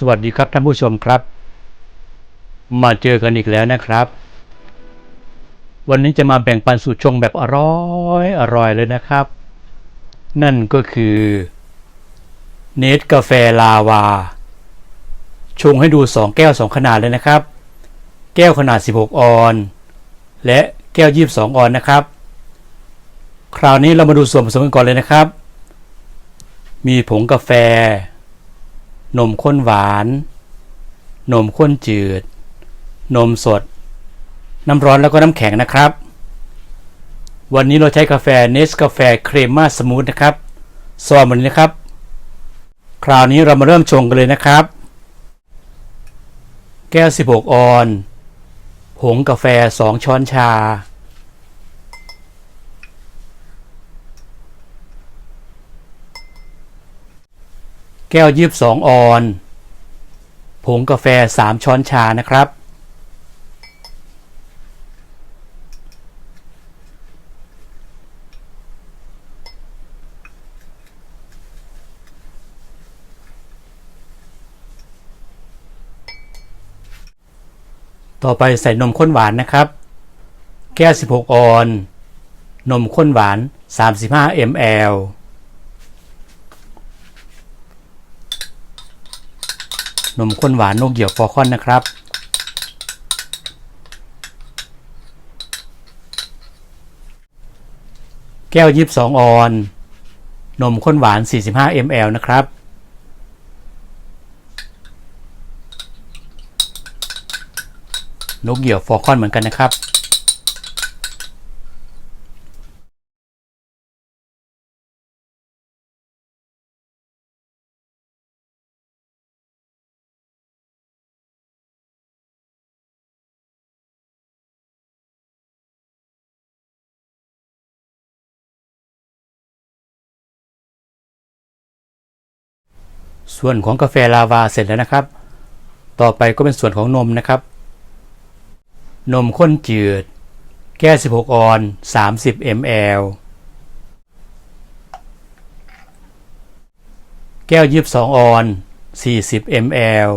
สวัสดีครับท่านผู้ชมครับ มาเจอกันอีกแล้วนะครับ วันนี้จะมาแบ่งปันสูตรชงแบบอร่อยอร่อยเลยนะครับ นั่นก็คือ เนสกาแฟลาวา ชงให้ดู 2 แก้ว 2 ขนาดเลยนะครับ แก้วขนาด 16 ออน และแก้ว 22 ออนนะครับ คราวนี้เรามาดูส่วนผสมกันก่อนเลยนะครับ มีผงกาแฟ นมข้นหวาน นมข้นจืด นมสด น้ำร้อนแล้วก็น้ำแข็งนะครับ วันนี้เราใช้กาแฟเนสกาแฟเครมมาสมูทนะครับซอมวันนี้นะครับ คราวนี้เรามาเริ่มชงกันเลยนะครับ แก้ว 16 ออน ผงกาแฟ 2 ช้อนชา แก้วยีบสองออน ผงกาแฟ 3 ช้อนชานะครับ ต่อไปใส่นมข้นหวานนะครับ แก้ว 16 ออน นมข้นหวาน 35 ml นมข้นหวานนกเหยี่ยวฟอร์คอนนะครับ แก้วยิบสองออน นมข้นหวาน 45 ml นะครับ นกเหยี่ยวฟอร์คอนเหมือนกันนะครับ ส่วนของกาแฟลาวาเสร็จแล้วนะครับ ต่อไปก็เป็นส่วนของนมนะครับ นมข้นจืด แก้ว16 ออน 30 ml แก้ว22ออน 40 ml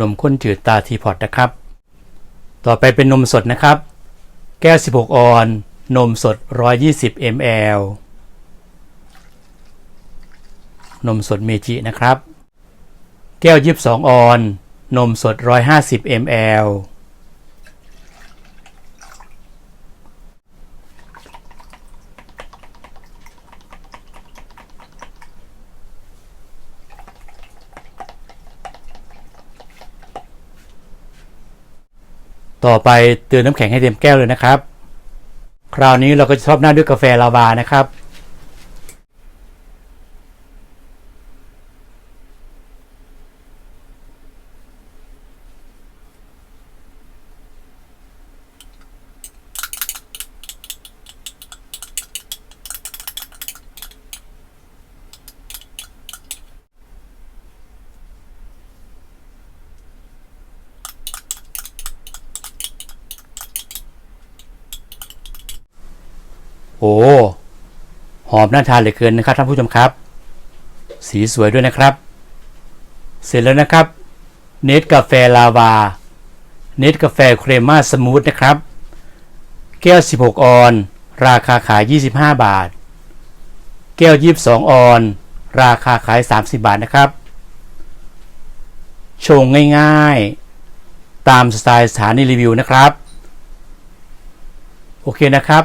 นมข้นจืดตาทีพอตนะครับ ต่อไปเป็นนมสดนะครับ แก้ว 16 ออน นมสด 120 ml นมสดเมจินะครับ แก้ว22ออน นมสด 150 ml ต่อไปเตือนน้ำแข็งให้เต็มแก้วเลยนะครับ คราวนี้เราก็จะชอบหน้าด้วยกาแฟลาวานะครับ โอ้หอมน่าทานเหลือเกินนะครับท่านผู้ชมครับ สีสวยด้วยนะครับ เสร็จแล้วนะครับ เนสกาแฟลาวา เนสกาแฟเครม่าสมูทนะครับ แก้ว 16 ออน ราคาขาย 25 บาท แก้ว 22 ออน ราคาขาย 30 บาทนะครับ ชงง่ายๆ ตามสไตล์สถานีรีวิวนะครับ โอเคนะครับ